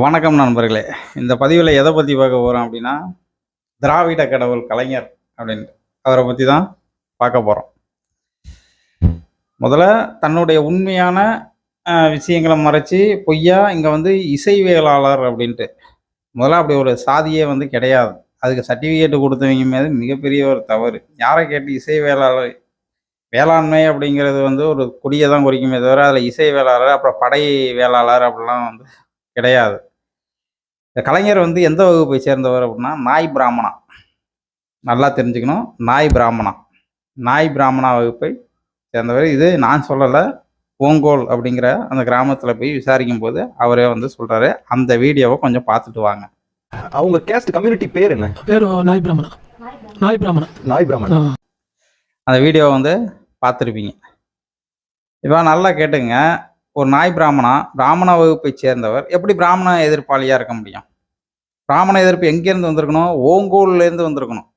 வணக்கம் நண்பர்களே. இந்த பதிவில் எதை பற்றி பார்க்க போகிறோம் அப்படின்னா திராவிட கடவுள் கலைஞர் அப்படின்ட்டு அவரை பற்றி தான் பார்க்க போகிறோம் முதல்ல தன்னுடைய உண்மையான விஷயங்களை மறைச்சி பொய்யா இங்கே வந்து இசைவியலாளர் அப்படின்ட்டு. முதல்ல அப்படி ஒரு சாதியே வந்து கிடையாது. அதுக்கு சர்டிஃபிகேட் கொடுத்தவங்க மீது மிகப்பெரிய ஒரு தவறு. யாரை கேட்டு இசை வேளாளர் வேளாண்மை அப்படிங்கிறது வந்து ஒரு கொடியை தான் குறிக்குமே தவிர அதில் இசை வேளாளர் அப்புறம் படை வேளாளர் அப்படிலாம் வந்து கிடையாது. இந்த கலைஞர் வந்து எந்த வகுப்பை சேர்ந்தவர் அப்படின்னா நாய் பிராமணா. நல்லா தெரிஞ்சுக்கணும். நாய் பிராமணா. நாய் பிராமணா வகுப்பை சேர்ந்தவர். இது நான் சொல்லலை. ஓங்கோல் அப்படிங்கிற அந்த கிராமத்தில் போய் விசாரிக்கும் போது அவரே வந்து சொல்கிறாரு அந்த வீடியோவை கொஞ்சம் பார்த்துட்டு வாங்க. அவங்க கேஸ்ட் கம்யூனிட்டி பேர் என்ன? பேர் நாய் பிராமணா. நாய் பிராமணா. நாய் பிராமணன் ஆ. அந்த வீடியோவை வந்து பார்த்துருப்பீங்க. இப்போ நல்லா கேட்டுங்க. ஒரு நாய் பிராமணா பிராமண வகுப்பை சேர்ந்தவர் எப்படி பிராமண எதிர்ப்பாளியாக இருக்க முடியும்? பிராமண எதிர்ப்பு எங்கேருந்து வந்திருக்கணும்? ஓங்கோல்லேருந்து வந்திருக்கணும்.